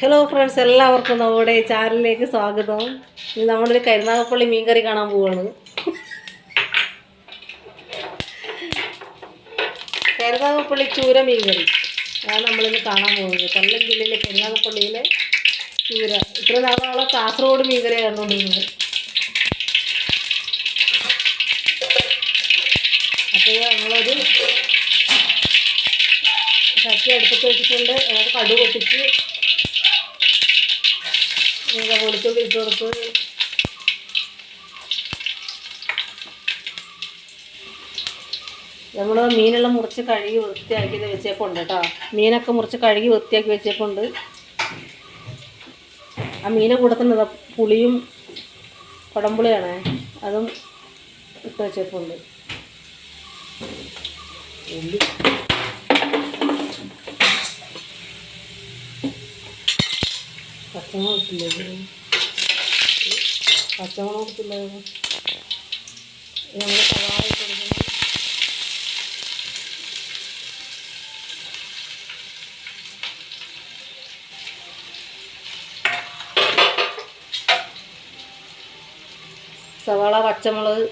Hello friends എല്ലാവർക്കും നമ്മുടെ ചാനലിലേക്ക് സ്വാഗതം. ഇന്ന് നമ്മളൊരു കരുനാഗപ്പള്ളി മീൻകറി കാണാൻ പോവാണ്. കരുനാഗപ്പള്ളി ചൂര മീൻകറി. അതാണ് നമ്മളിന്ന് കാണാൻ പോകുന്നത്. കൊല്ലം ജില്ലയിലെ കരുനാഗപ്പള്ളിയിലെ ചൂര. ഇത്ര നാളെ കാസർഗോഡ് മീൻകറി കണ്ടുകൊണ്ടിരുന്നത് അപ്പോൾ നമ്മളൊരു ചട്ടി അടുപ്പത്ത് വെച്ചിട്ടുണ്ട്. അതിനകത്ത് കടു പൊട്ടിച്ച് വെളുത്തുള്ളി ഇട്ട് കൊടുക്കും നമ്മൾ മീനെല്ലാം മുറിച്ച് കഴുകി വൃത്തിയാക്കി വെച്ചേപ്പുണ്ട് കേട്ടോ. മീനൊക്കെ മുറിച്ച് കഴുകി വൃത്തിയാക്കി വെച്ചേപ്പുണ്ട്. ആ മീനെ കൂടെ തന്നെ പുളിയും കുടംപുളിയാണേ. അതും ഇട്ട് വെച്ചേപ്പുണ്ട്. പച്ചമുളക് ഇട്ടില്ലേ പച്ചമുളക് ഇട്ടില്ലേ നമ്മൾ സവാള കൊടുക്കണം. സവാള പച്ചമുളക്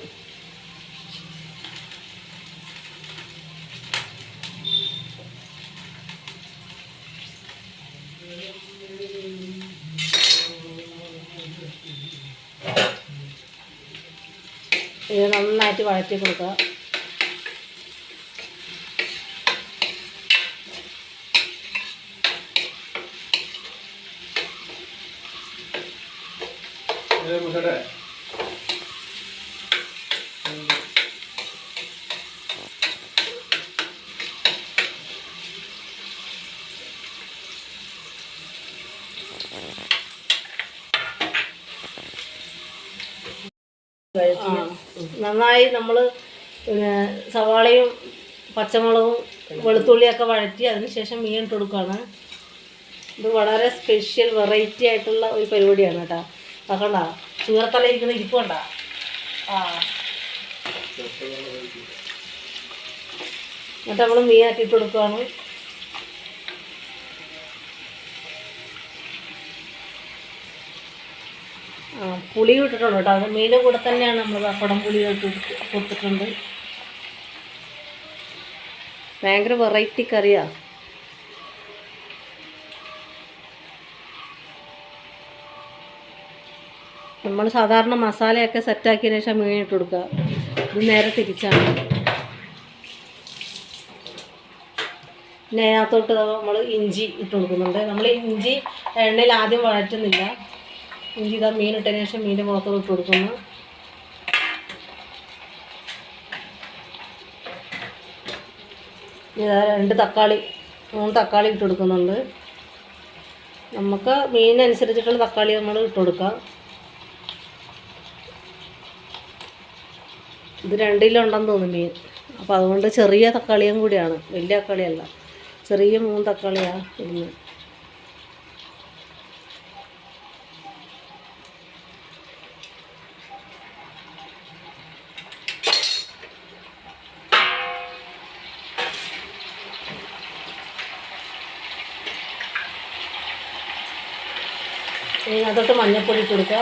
ഇത് നന്നായിട്ട് വഴറ്റി കൊടുക്കുക ആ. നന്നായി നമ്മൾ പിന്നെ സവാളയും പച്ചമുളകും വെളുത്തുള്ളിയൊക്കെ വഴറ്റി അതിനുശേഷം മീൻ ഇട്ട് കൊടുക്കുകയാണ്. ഇത് വളരെ സ്പെഷ്യൽ വെറൈറ്റി ആയിട്ടുള്ള ഒരു പരിപാടിയാണ് കേട്ടോ. നോക്കണ്ട ചൂരത്തല ഇരിക്കുന്ന ഇരിപ്പ് കണ്ട? ആ. എന്നിട്ട് നമ്മൾ മീനാക്കി ഇട്ട് കൊടുക്കുകയാണ്. പുളി ഇട്ടിട്ടുണ്ട് കേട്ടോ. അത് കൂടെ തന്നെയാണ് നമ്മൾ പപ്പടം പുളി കൊടുത്തിട്ടുണ്ട്. ഭയങ്കര വെറൈറ്റി കറിയാ. നമ്മൾ സാധാരണ മസാലയൊക്കെ സെറ്റാക്കിയതിന് ശേഷം മീൻ ഇട്ട് കൊടുക്കുക. ഇത് നേരെ തിരിച്ചാണ്. പിന്നെ അതിനകത്തോട്ട് നമ്മൾ ഇഞ്ചി ഇട്ട് കൊടുക്കുന്നുണ്ട്. നമ്മൾ ഇഞ്ചി എണ്ണയിൽ ആദ്യം വഴറ്റുന്നില്ല. ഇഞ്ചി ഇതാ മീൻ ഇട്ടതിന് ശേഷം മീന്റെ പുറത്തോട്ട് ഇട്ട് കൊടുക്കുന്നു. ഇതാ രണ്ട് തക്കാളി മൂന്ന് തക്കാളി ഇട്ട് കൊടുക്കുന്നുണ്ട്. നമുക്ക് മീനനുസരിച്ചിട്ടുള്ള തക്കാളി നമ്മൾ ഇട്ട് കൊടുക്കാം. ഇത് രണ്ടിലുണ്ടെന്ന് തോന്നുന്നു മീൻ. അപ്പോൾ അതുകൊണ്ട് ചെറിയ തക്കാളിയും കൂടിയാണ്. വലിയ തക്കാളിയല്ല. ചെറിയ മൂന്ന് തക്കാളിയാണ് ഇടുന്നത്. ഇനി അതൊട്ട് മഞ്ഞൾപ്പൊടി ഇട്ട് കൊടുക്കുക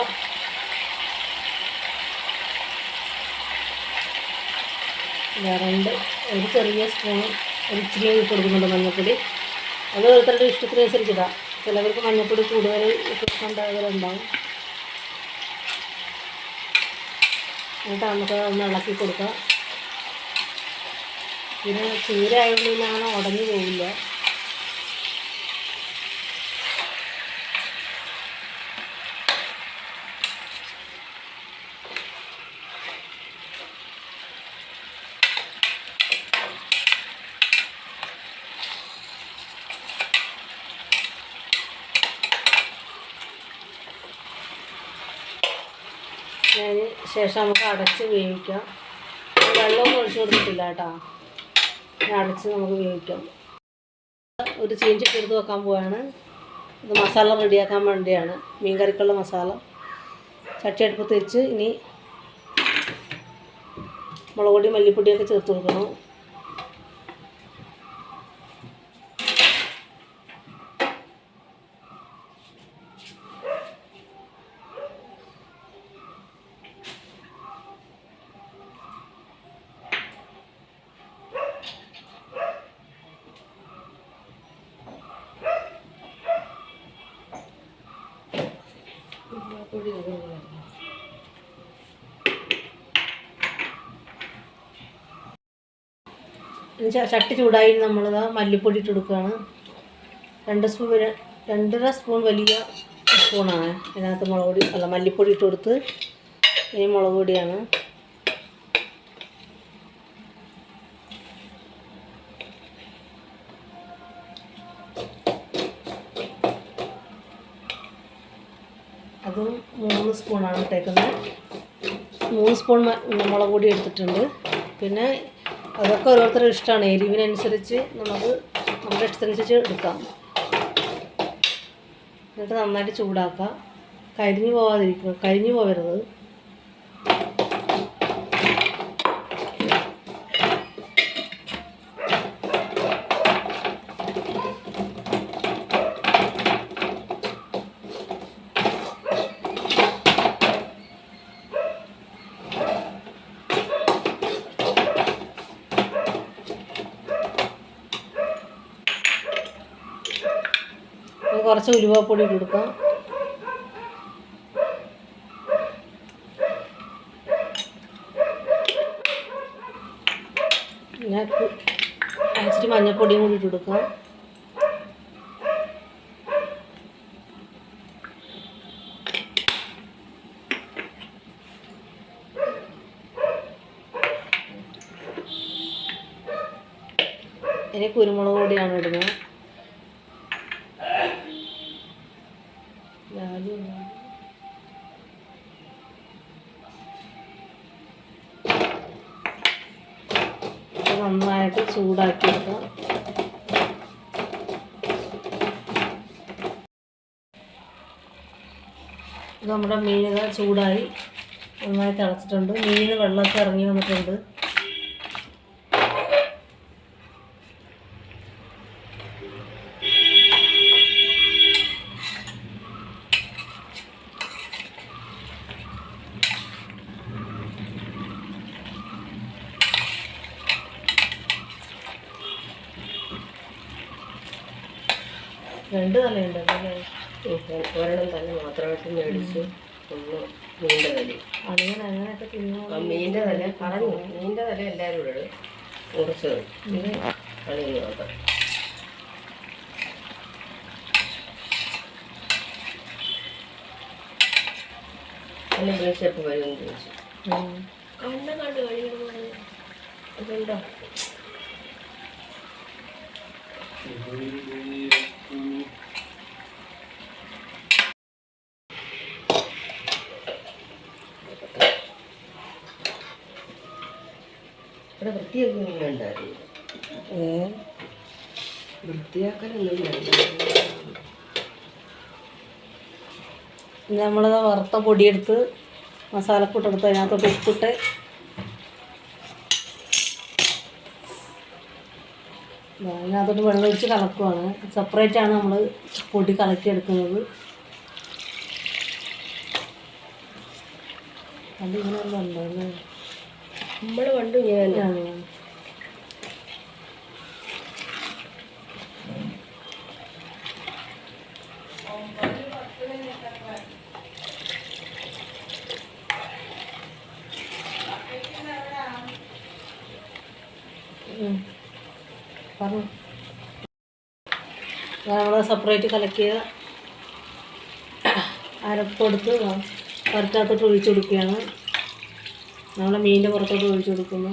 രണ്ട് ഒരു ചെറിയ സ്പൂൺ ഒരു ഇച്ചിരി ഇട്ട് കൊടുക്കുന്നുണ്ട് മഞ്ഞൾപ്പൊടി അത് ഓരോരുത്തരുടെ ഇഷ്ടത്തിനനുസരിച്ചിടാം. ചിലവർക്ക് മഞ്ഞൾപ്പൊടി കൂടുതൽ ഇട്ടുണ്ടാകുന്നവരുണ്ടാവും എന്നിട്ട് നമുക്ക് ഒന്ന് ഇളക്കി കൊടുക്കാം. പിന്നെ ചൂര ആയതുകൊണ്ട് പിന്നെ അങ്ങനെ ഉടഞ്ഞു പോവില്ല. അതിന് ശേഷം നമുക്ക് അടച്ച് വേവിക്കാം. വെള്ളമൊന്നും ഒഴിച്ചു കൊടുത്തിട്ടില്ല കേട്ടോ. അടച്ച് നമുക്ക് വേവിക്കാം. ഒരു ചീഞ്ചിട്ട് എടുത്ത് വെക്കാൻ പോവാണ്. ഇത് മസാല റെഡിയാക്കാൻ വേണ്ടിയാണ്. മീൻ കറിക്കുള്ള മസാല. ചട്ടി വെച്ച് ഇനി മുളക് പൊടി മല്ലിപ്പൊടിയൊക്കെ ചേർത്ത് കൊടുക്കണം. ചട്ടി ചൂടായി നമ്മൾ മല്ലിപ്പൊടി ഇട്ട് കൊടുക്കുകയാണ്. രണ്ട് സ്പൂൺ രണ്ടര സ്പൂൺ വലിയ സ്പൂണാണ്. അതിനകത്ത് മുളക് പൊടി അല്ല മല്ലിപ്പൊടി ഇട്ട് ഇനി മുളക് പൊടിയാണ്. സ്പൂണാണ് ഇട്ടേക്കുന്നത്. മൂന്ന് സ്പൂൺ മുളക് പൊടി എടുത്തിട്ടുണ്ട്. പിന്നെ അതൊക്കെ ഓരോരുത്തരുടെ ഇഷ്ടമാണ്. എരിവിനനുസരിച്ച് നമുക്ക് നമ്മുടെ ഇഷ്ടത്തിനനുസരിച്ച് എടുക്കാം. എന്നിട്ട് നന്നായിട്ട് ചൂടാക്കുക കരിഞ്ഞു പോവാതിരിക്കുക. കരിഞ്ഞു പോകരുത് ഇനി കുറച്ച് ഉലുവപ്പൊടി ഇട്ട് കൊടുക്കാം. കു- ഇച്ചിരി മഞ്ഞൾപ്പൊടിയും കൂടി ഇട്ട് കൊടുക്കാം. ഇനി കുരുമുളക് പൊടിയാണ് ഇടുന്നത് ഞാനും ഇത് നന്നായിട്ട് ചൂടാക്കി എടുക്കാം ഇത് നമ്മുടെ മീനുകൾ ചൂടായി. നന്നായി തിളച്ചിട്ടുണ്ട്. മീൻ വെള്ളമൊക്കെ ഇറങ്ങി വന്നിട്ടുണ്ട്. രണ്ട് തലയുണ്ട്. ഒരെണ്ണം തന്നെ മാത്രമായിട്ട് മേടിച്ച് ഒന്ന് മീന്റെ തല അങ്ങനെ അങ്ങനെയൊക്കെ തിന്നു മീന്റെ തല പറഞ്ഞു മീന്റെ തല എല്ലാവരും ഇവിടെ കുറച്ചത് ഇത് അണിയുന്നു അല്ല വിളിച്ചപ്പോൾ വരുമെന്ന് ചോദിച്ചു. കണ്ണ കണ്ട് കഴിയുമ്പോൾ അതുണ്ടോ ഇവിടെ വൃത്തിയാക്കൊന്നും വേണ്ടായിരുന്നു ഏ? വൃത്തിയാക്കലൊന്നും വേണ്ട നമ്മൾ വറുത്ത പൊടിയെടുത്ത് മസാലക്കൂട്ടെടുത്ത് അതിനകത്തോട്ട് ഉപ്പിട്ട് അതിനകത്തോട്ട് വെള്ളം ഒഴിച്ച് കലക്കുവാണ്. സെപ്പറേറ്റ് ആണ് നമ്മൾ പൊടി കലക്കിയെടുക്കുന്നത്. എടുക്കുന്നത് അതിങ്ങനെ ഉണ്ടോ അല്ലേ നമ്മൾ പണ്ട് ഇങ്ങനെ തന്നെയാണ്. പറഞ്ഞോ. നമ്മൾ സെപ്പറേറ്റ് കലക്കിയ അരപ്പെടുത്ത് വറുത്തകത്തോട്ട് ഒഴിച്ചു കൊടുക്കുകയാണ്. നമ്മുടെ മീനിന്റെ പുറത്തോട്ട് ഒഴിച്ചു കൊടുക്കുന്നു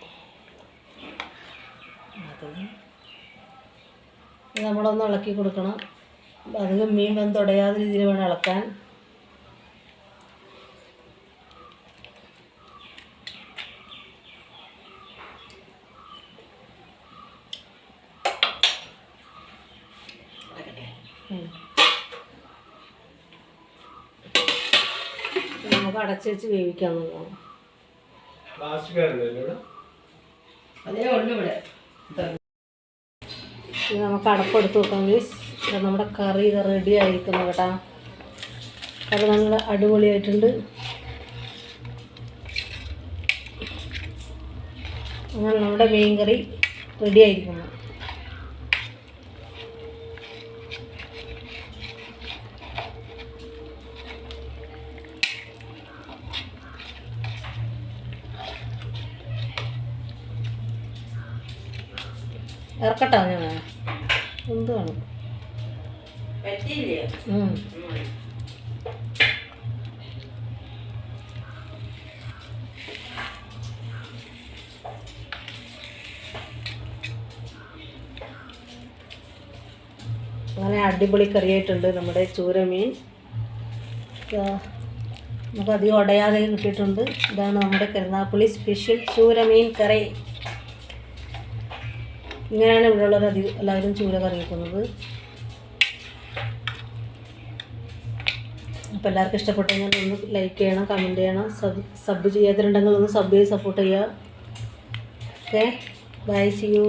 ഇത് നമ്മളൊന്ന് ഇളക്കി കൊടുക്കണം. അധികം മീൻ വെന്തുടയാത്ത രീതിയിൽ വേണം ഇളക്കാൻ. നമുക്ക് അടച്ച് വെച്ച് വേവിക്കാൻ നോക്കാം അതേ ഉള്ളു ഇവിടെ. ഇത് നമുക്ക് അടപ്പെടുത്ത് വെക്കാം മീൻസ് നമ്മുടെ കറി ഇത് റെഡി ആയിരിക്കുന്നു കേട്ടാ. കറി നല്ല അടിപൊളിയായിട്ടുണ്ട്. അങ്ങനെ നമ്മുടെ മീൻ കറി റെഡി ആയിരിക്കുന്നു. ഇറക്കട്ടോ ഞാൻ എന്താണ്. അങ്ങനെ അടിപൊളി കറിയായിട്ടുണ്ട് നമ്മുടെ ചൂരമീൻ. നമുക്ക് അധികം ഉടയാതെ കിട്ടിയിട്ടുണ്ട്. ഇതാണ് നമ്മുടെ കരുനാപ്പള്ളി സ്പെഷ്യൽ ചൂരമീൻ കറി. ഇങ്ങനെയാണ് ഇവിടെയുള്ളവർ അധികം എല്ലാവരും ചൂര കറി വെക്കുന്നത് അപ്പോൾ എല്ലാവർക്കും ഇഷ്ടപ്പെട്ടെങ്കിൽ ഒന്ന് ലൈക്ക് ചെയ്യണം കമന്റ് ചെയ്യണം സബ് സബ് ചെയ്യാത്തിട്ടുണ്ടെങ്കിൽ ഒന്ന് സബ് ചെയ്ത് സപ്പോർട്ട് ചെയ്യുക ഓക്കെ ബൈ സി യു